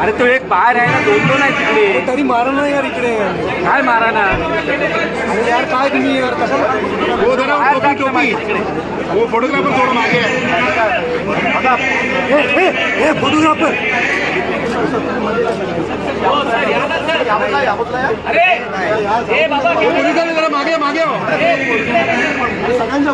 अरे तो एक बाहेर आहे ना दोन दोन आहे तिकडे. तरी मारा ना यार इकडे. काय मारा ना? अरे यार काय तुम्ही यार कसं हो जरा टोपी टोपी हो फोटोग्राफर थोडं मागे. आहे फोटोग्राफर हो, पोलिसांनी जरा मागे मागे हो. सगळ्यांच्या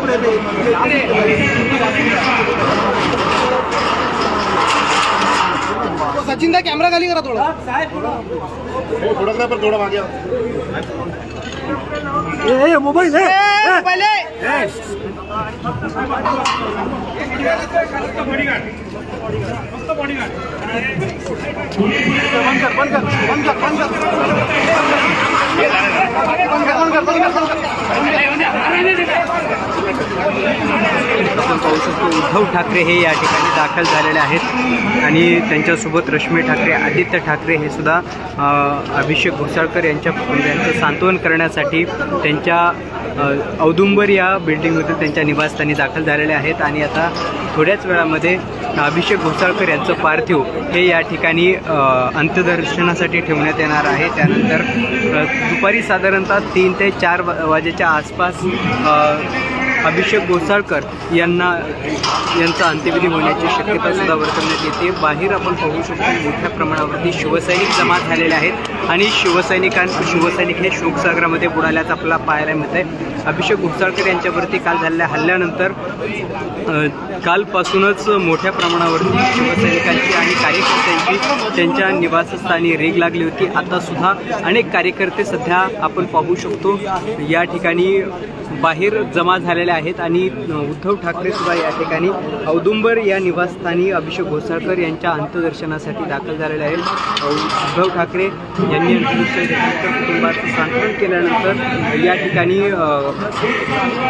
सचिन दा कॅमेरा खाली करा थोडा हो फोटोग्राफर थोडं मागे हो. मोबाईल आपण पाहू शकतो उद्धव ठाकरे हे या ठिकाणी दाखल झालेले आहेत आणि त्यांच्यासोबत रश्मी ठाकरे आदित्य ठाकरे हे सुद्धा अभिषेक घोसाळकर यांच्या यांचं सांत्वन करण्यासाठी त्यांच्या औदुंबर या बिल्डिंगमध्ये त्यांच्या निवासस्थानी दाखल झालेले आहेत आणि आता थोड्याच वेळामध्ये अभिषेक घोसाळकर यांचं पार्थिव हे या ठिकाणी अंत्यदर्शनासाठी ठेवण्यात येणार आहे. त्यानंतर दुपारी साधारणतः तीन ते चार वा- वाजेच्या आसपास अभिषेक गोसाळकर यांना यांचा अंत्यविधी होण्याची शक्यता सुद्धा वर्तवण्यात येते. बाहेर आपण पाहू शकतो मोठ्या प्रमाणावरती शिवसैनिक जमा झालेले आहेत आणि शिवसैनिकां शिवसैनिक हे शोकसागरामध्ये बुडाल्याचं आपल्याला पाहायला मिळत आहे अभिषेक घोसाळकर यांच्यावरती काल झालेल्या हल्ल्यानंतर कालपासूनच मोठ्या प्रमाणावरती शिवसैनिक त्यांच्या निवासस्थानी रेग लागली होती. आता सुद्धा अनेक कार्यकर्ते सध्या आपण पाहू शकतो. या ठिकाणी बाहेर जमा झालेले आहेत आणि उद्धव ठाकरे सुद्धा या ठिकाणी औदुंबर या निवासस्थानी अभिषेक घोसाळकर यांच्या अंत्यदर्शनासाठी दाखल झालेले आहेत. उद्धव ठाकरे यांनी कुटुंबाचं सांत्वन केल्यानंतर या ठिकाणी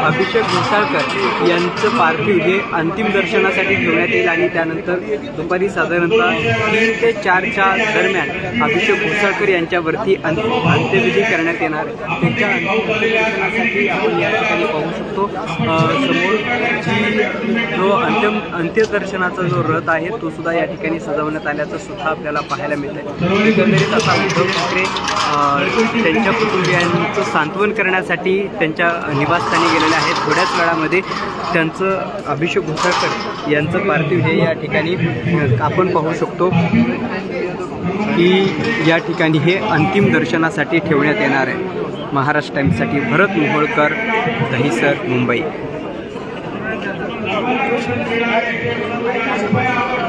अभिषेक घोसाळकर यांचं पार्थिव हे अंतिम दर्शनासाठी ठेवण्यात येईल आणि त्यानंतर दुपारी साधारणतः तीन ते चार चारच्या दरम्यान अभिषेक घोसाळकर यांच्यावरती अंत अंत्यविधी करण्यात येणार आहे. त्यांच्या अंत्यदर्शनासाठी आपण या ठिकाणी पाहू शकतो समोर जी जो अंत्यम अंत्यदर्शनाचा जो रथ आहे तो सुद्धा या ठिकाणी सजवण्यात आल्याचं सुद्धा आपल्याला पाहायला मिळतं एकंदरीत आता उद्धव ठाकरे त्यांच्या कुटुंबियांचं सांत्वन करण्यासाठी त्यांच्या निवासस्थानी गेलेले आहेत. थोड्याच वेळामध्ये त्यांचं अभिषेक घोसाळकर यांचं पार्थिव हे या ठिकाणी आपण पाहू शकतो की या ठिकाणी हे अंतिम दर्शनासाठी ठेवण्यात येणार आहे. महाराष्ट्र टाईम्ससाठी भरत मोहोळकर दहिसर मुंबई. कृपया आपण